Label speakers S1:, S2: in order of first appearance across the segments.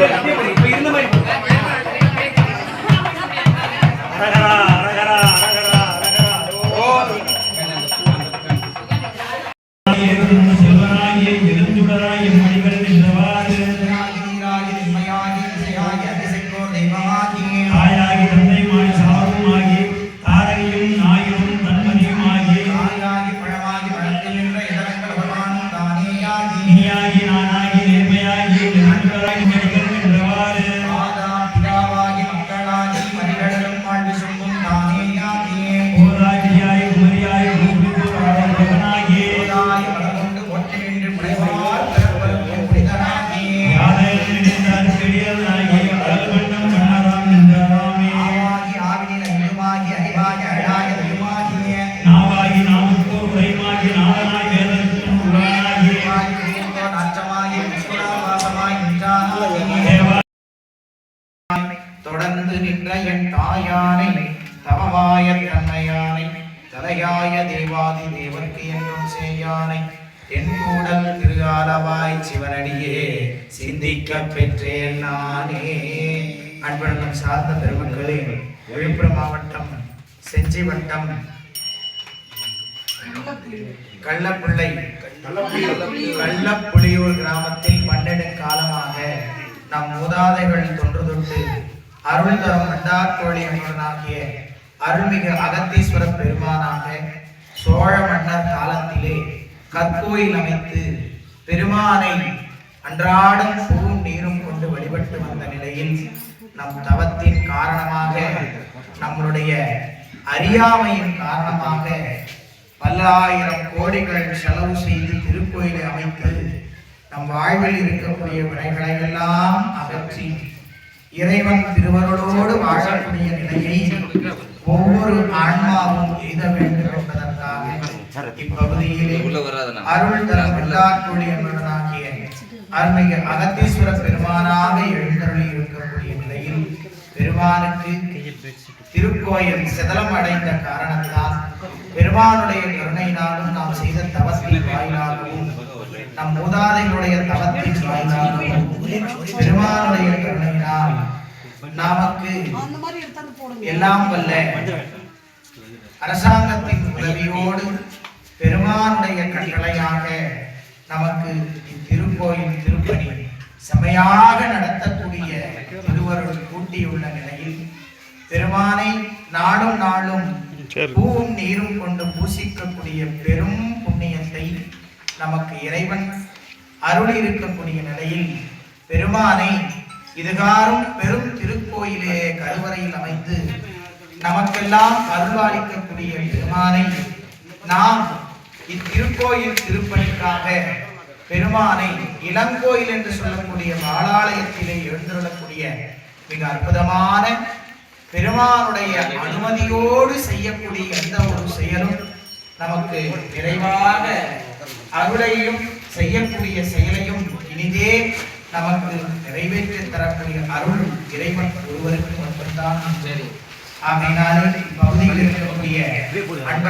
S1: Yeah.
S2: தொடர்ந்து நின்ற என் தாயானை தவமாய தன்மையானை தலையாய தேவாதி தேவர்க்கு என்றும் சேயானை என் கூடல் திருகாலவாய் சிவனடியே சிந்திக்க பெற்றேன் நானே. அன்பழகம் சார்ந்த பெருமக்களே விழுப்புரம் மாவட்டம் செஞ்சி வட்டம் கள்ளப்பிள்ளை. கள்ளப்புலியூர் கிராமத்தில் பன்னெடுங்காலமாக நம் மூதாதைகள் தொன்று தொட்டு அருள் தரும் மண்டார்கோழி அம்மனாகிய அருள்மிகு அகத்தீஸ்வர பெருமானாக சோழ மன்னர் காலத்திலே கற்கோயில் அமைத்து பெருமானை அன்றாடம் பூவும் நீரும் கொண்டு வழிபட்டு வந்த நிலையில் நம் தவத்தின் காரணமாக நம்மளுடைய அறியாமையின் காரணமாக பல்லாயிரம் கோடிகள் செலவு செய்து திருக்கோயிலை அமைத்து நம் வாழ்வில் இருக்கக்கூடிய வினைகளை எல்லாம் அகற்றி இறைவன் திருவருளோடு வாழக்கூடிய நிலையை ஒவ்வொரு ஆன்மாவும் எய்த வேண்டும் என்பதற்காக இப்பகுதியிலே அருள் தரம் வெள்ளார்கொழி என்பதனாகிய அருள்மிகு அகத்தீஸ்வர பெருமானாக எழுந்தருளி இருக்கக்கூடிய நிலையில் பெருமானுக்கு திருக்கோயில் சிதலம் அடைந்த காரணத்தால் பெருமானுடைய கருணையினாலும் நாம் செய்த தவத்தின் வாயிலாகவும் நம் மூதாதைகளுடைய தவத்தின் வாயிலாகவும் பெருமானுடைய கருணையினால் நமக்கு எல்லாம் வல்ல அரசாங்கத்தின் உதவியோடு பெருமானுடைய கட்டளையாக நமக்கு இத்திருக்கோயில் திருப்பணி செமையாக நடத்தக்கூடிய திருவருள் கூட்டியுள்ள நிலையில் பெருமானை நாளும் நாளும் பூவும் நீரும் கொண்டு பூசிக்கக்கூடிய பெரும் புண்ணியத்தை நமக்கு இறைவன் அருள் இருக்கக்கூடிய நிலையில் பெருமானை இதுகாரும் பெரும் திருக்கோயிலே கருவறையில் அமைந்து நமக்கெல்லாம் அருள்வாளிக்கக்கூடிய பெருமானை நாம் இத்திருக்கோயில் திருப்பணிக்காக பெருமானை இளங்கோயில் என்று சொல்லக்கூடிய பாலாலயத்திலே எழுந்துள்ளக்கூடிய மிக அற்புதமான பெருமானுடைய அனுமதியோடு செய்யக்கூடிய எந்த ஒரு செயலும் நமக்கு நிறைவாக அருளையும் செய்யக்கூடிய செயலையும் இனிதே நமக்கு நிறைவேற்றி தரக்கூடிய அருள் இறைவன் ஒருவருக்கு மட்டும்தான். சரி. ஆகையினாலே இப்பகுதியில் இருக்கக்கூடிய அன்பர்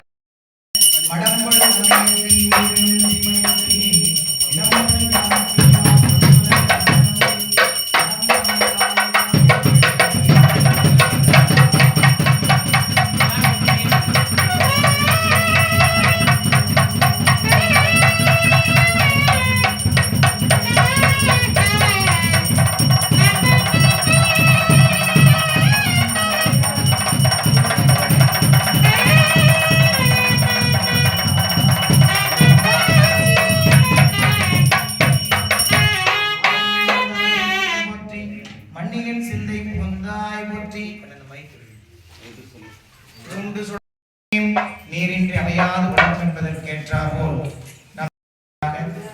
S2: நீரின்றி அமையாது உலகம் என்பதற்கேற்றார் போல்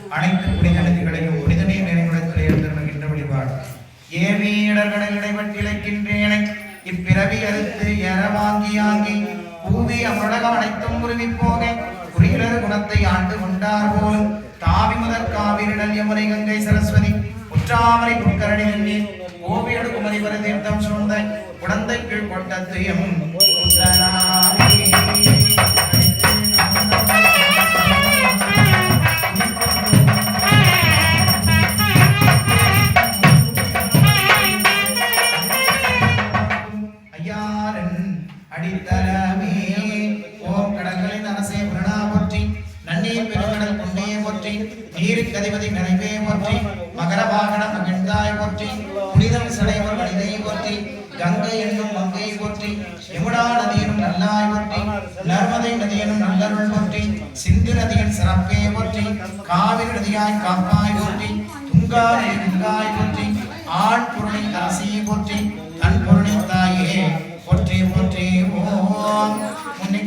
S2: அனைத்து புனித நதிகளையும் புனித நீர் நிறைவுடத்தில் எழுந்திருக்கின்ற வழிபாடு. ஏவி இடர்கடல் இடைவெட்டி இழைக்கின்றேனை. இப்பிறவி அறுத்து எற வாங்கி ஆங்கி பூவி அமுடகம் அனைத்தும் உருவி போக குறியிலர் குணத்தை ஆண்டு கொண்டார் போல் தாவி முதற் காவிரிடல் யமுனை கங்கை சரஸ்வதி உற்றாமரை புட்கரணி நீர் கோவியடு குமரி வர தீர்த்தம் சூழ்ந்த குடந்தை கீழ் கொட்டத்து எம் அதிபதி நினைவே போற்றி மகர வாகன மகிழ்ந்தாய் போற்றி புனிதம் சடைவர் மனிதை போற்றி கங்கை என்னும் மங்கை போற்றி யமுனா நதியனும் நல்லாய் போற்றி நர்மதை நதியனும் நல்லருள் போற்றி சிந்து நதியின் சிறப்பே போற்றி காவிரி நதியாய் காப்பாய் போற்றி துங்கா நதி துங்காய் போற்றி ஆண் பொருளை அரசியை போற்றி தன் பொருளை தாயே போற்றி போற்றி ஓம். முன்னை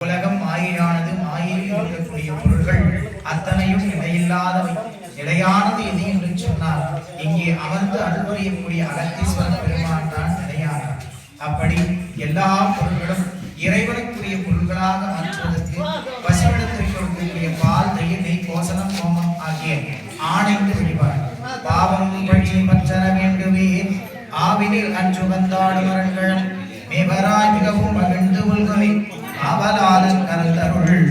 S2: உலகம் மாயையானது மாயையில் இருக்கக்கூடிய பொருள்கள். அத்தனையும் நிலையில்லாதவை நிலையானது எது என்று சொன்னால் இங்கே அமர்ந்து அருள் அகத்தீஸ்வரன் பெருமான் தான் நிலையானவர் அப்படி எல்லா பொருள்களும் இறைவனுக்குரிய பொருள்களாக மாற்றுவதற்கு பசுவிடத்தில் கொடுக்கக்கூடிய பால் தயிர் நெய் கோசனம் கோமம் ஆகிய ஆணைந்து விடுவார் பாவம் பழி பற்றற வேண்டுமே. ஆவினில் அன்று வந்தாடும் மேவராய் மிகவும் மகிழ்ந்து உள்கவி. அவலாலன் கருத்தருள்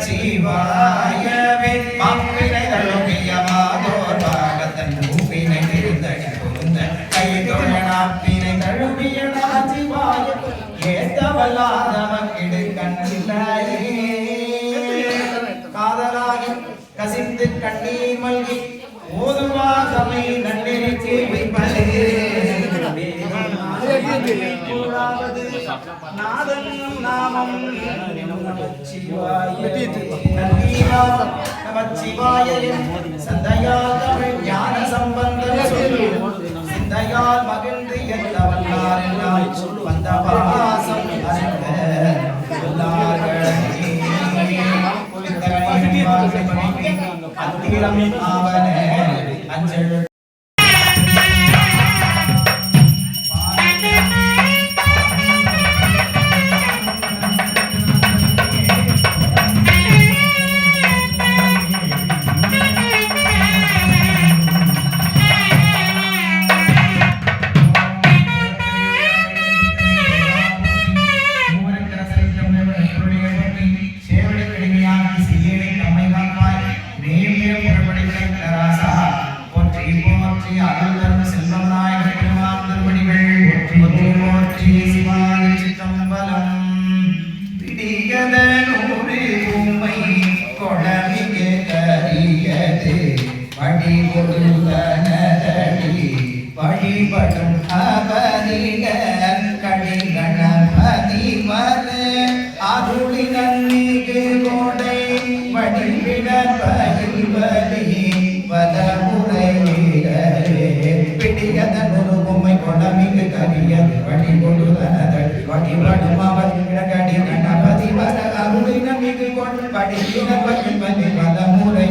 S2: நமச்சிவாயவே மாப்பினை பாகத்தன் பூவினை திருந்தடி பொருந்த கை தழுவிய நாச்சிவாய ஏத்தவல்லாத மக்கிடு கண்ணில்லையே காதலாகி கசிந்து கண்ணீர் மல்கி ஓதுவாகமை நன்னிற்கு வைப்பது கூறாவது நாதன் நாமம். நமச்சிவாய சந்தையால் தமிழ் ஞான சம்பந்தம் சிந்தையால் மகிழ்ந்து எத்தவல்லார் எல்லாம் வந்த பாசம் அறிந்த அத்திரம் ஆவன அஞ்சல் படமுறை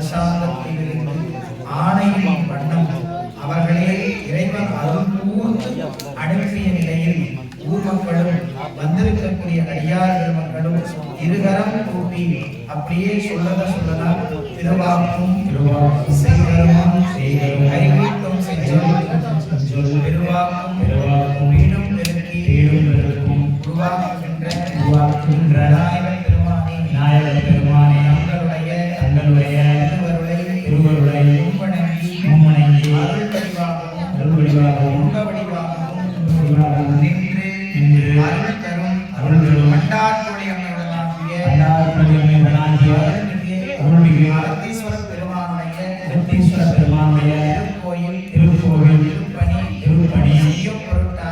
S2: அரசாங்கத்திலிருந்து ஆணையின் வண்ணம் அவர்களே இறைவன் அருள் கூர்ந்து அனுப்பிய நிலையில் ஊர் மக்களும் வந்திருக்கக்கூடிய அடியார் பெருமக்களும் இருகரம் கூட்டி அப்படியே சொல்லத சொல்லலாம் திருவாக்கும்
S1: செய்கரும்
S2: கைவீட்டும் செஞ்சோம்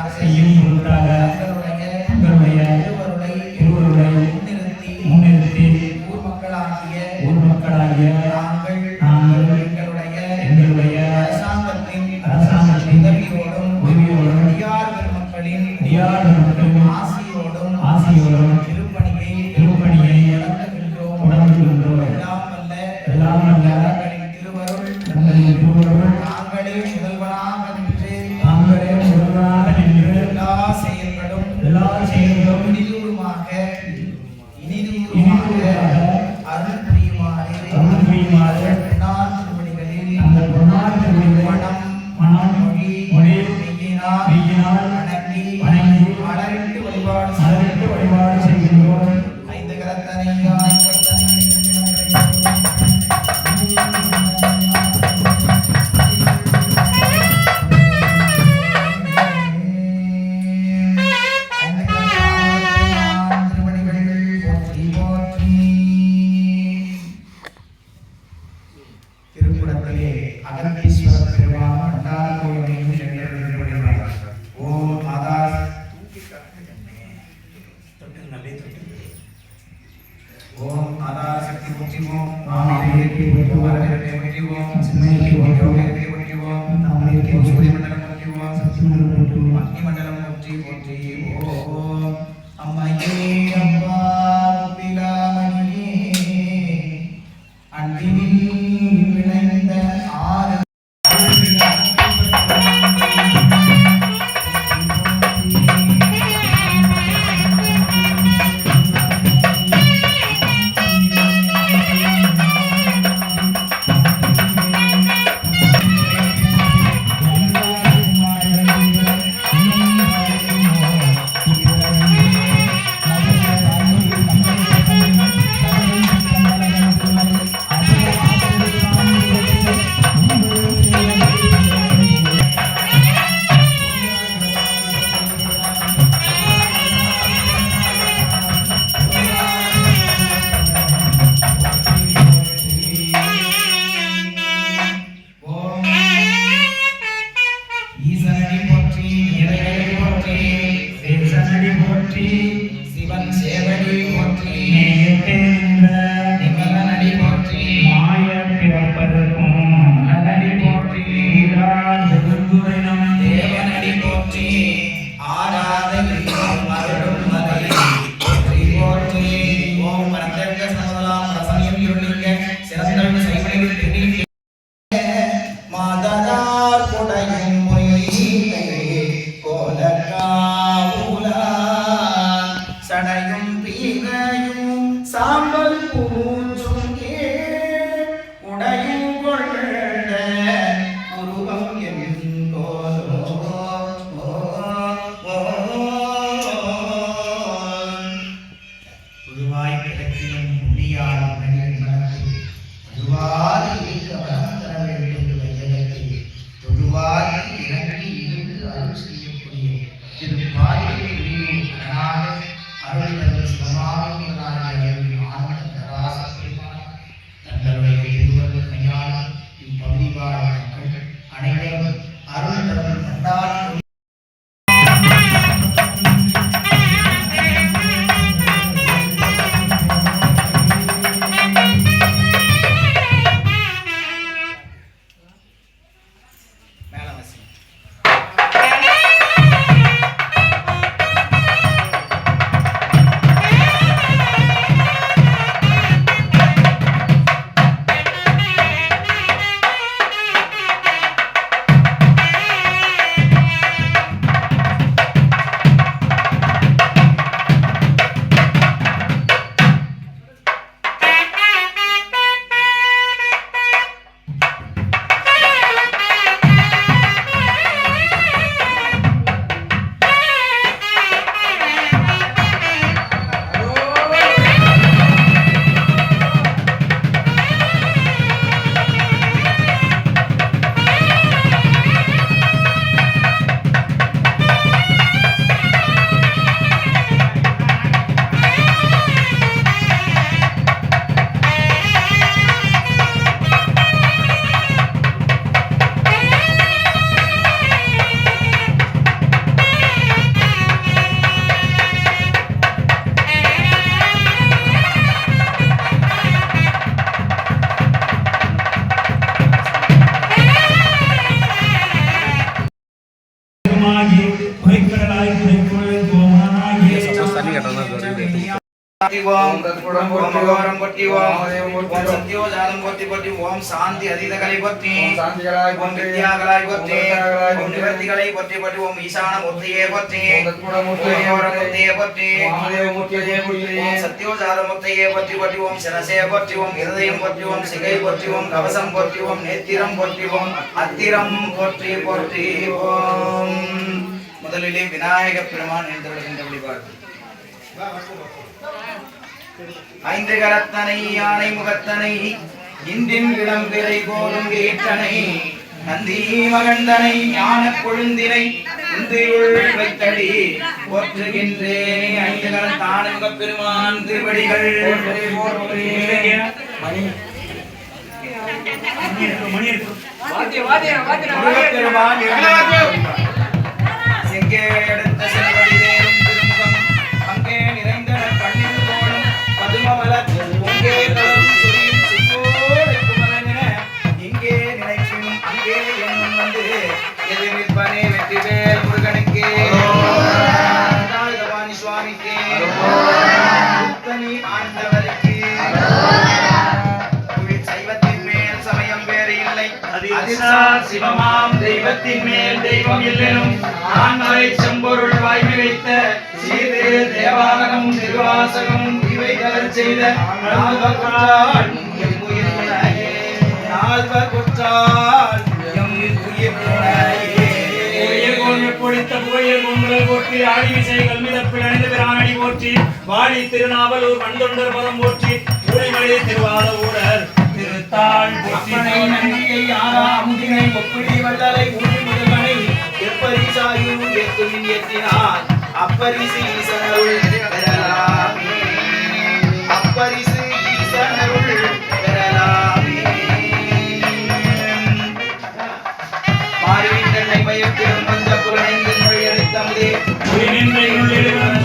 S2: Senhor. குறைக்கடலாய் குறைக்கோளில் கோமானாகிய ஓம் தற்குடம் பொட்டி ஓரம் பொட்டி ஓம் ஓம்
S3: சத்யோ ஜாலம்
S2: பொட்டி பொட்டி ஓம் சாந்தி அதீத கலை
S3: பொத்தி சாந்திகளாய்
S2: ஓம் வித்யாகளாய் பொத்தி
S3: ஓம்
S2: நிவர்த்திகளை பொத்தி பொட்டி ஓம் ஈசான மூர்த்தியே
S3: பொத்தி தற்குடம்
S2: மூர்த்தி
S3: ஓரம்
S2: மூர்த்தியே ஓம் முதலிலே விநாயக பெருமான் எழுந்தருளுகின்ற வழிபாடு. ஐந்து கரத்தனை யானை முகத்தனை இந்தின் இளம்பிறை போலும் ஏற்றனை நந்தி மகந்தனை ஞான கொழுந்தினை வைத்தடி போற்றுகின்றேனே. ஐந்து பெருமான் திருவடிகள்.
S3: மணி
S1: மணி
S2: பெருமான் எழுந்தருளுகின்ற
S1: சிவமாம் தெய்வத்தின் மேல் தெய்வம் இல்லெனும் ஆண்மலை செம்பொருள் வாய்மை வைத்த சீர்திரு தேவாலகம் திருவாசகம் இவை கலர் செய்த எம் எம் பொடித்த புகையர் கொங்குழல் போற்றி ஆடி விசைகள் மிதப்பில் அணிந்த பிரானடி போற்றி வாடி திருநாவலூர் மண்டொண்டர் பதம் போற்றி திருவாத திருத்தாள் போற்றி
S2: நன்றியை ஆறா அமுதினை ஒப்பிடி வள்ளலை ஊழி முதல்வனை எப்பரிசாயும் எத்தும் ஏத்தினார் அப்பரிசு ஈசனருள் பெறலாமே. அப்பரிசு ஈசனருள் பெறலாமே. மாறிவின் தன்னை பயத்திலும் வந்த புலனைந்து மொழியடித்தமுதே
S1: உயிரின்மை உள்ளிருவன்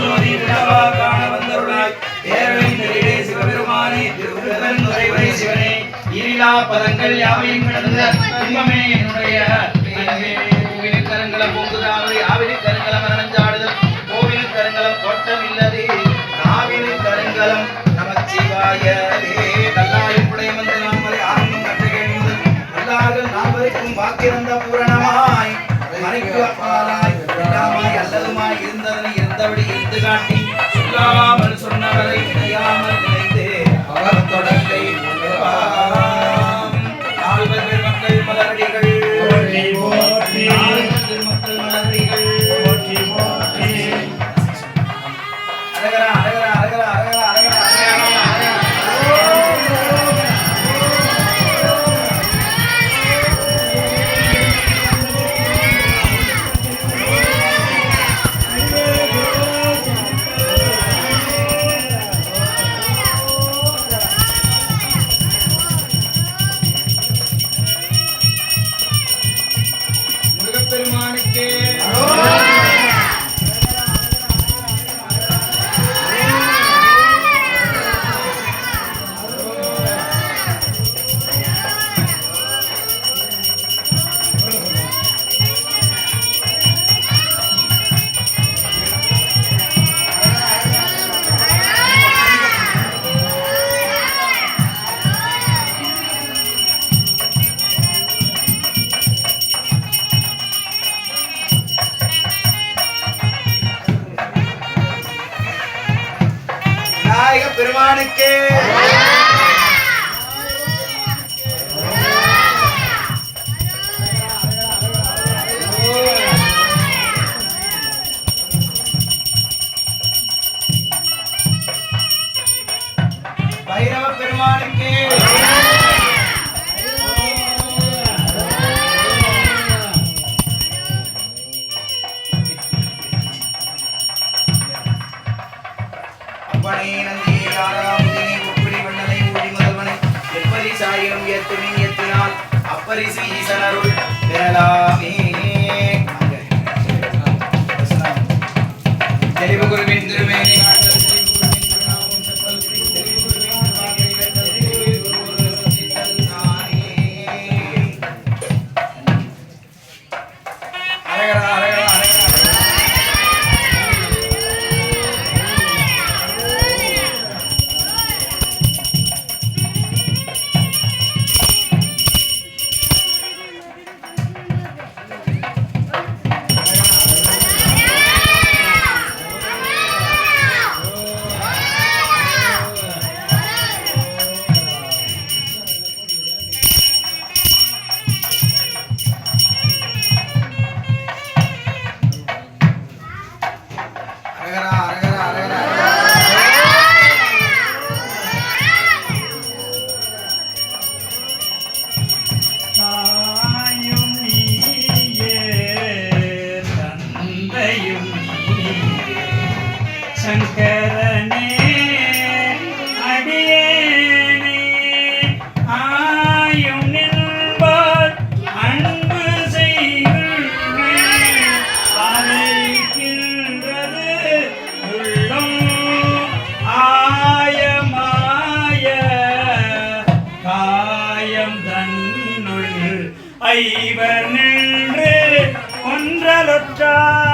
S2: எல்லா பதங்கள் யாவையும் கடந்த இன்பமே என்னுடைய
S1: ஐவர் நின்று
S2: ஒன்றலொற்றார்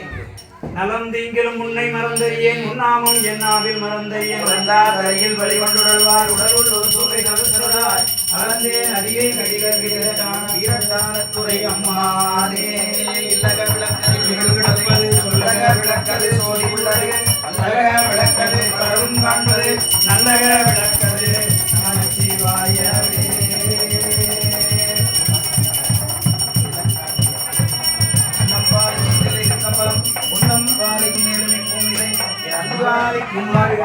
S1: நலம் தீங்கிலும் முன்னை மறந்தறியேன். உண்ணாமும் என்னாவில் மறந்தறியேன்.
S2: வந்தார் அறையில் வழி கொண்டுடல்வார். உடல் உள்ளொரு சூழலை தவிர்த்தாய் அளந்தேன் அடியை கடிகள் வீரட்டான வீரட்டானத்துறை அம்மாதே இல்லக விளக்கது சொல்லக விளக்கது சோழி உள்ளது. அல்லக விளக்கது பரவும் காண்பது.
S1: நல்லக விளக்கது
S2: முன்னாடி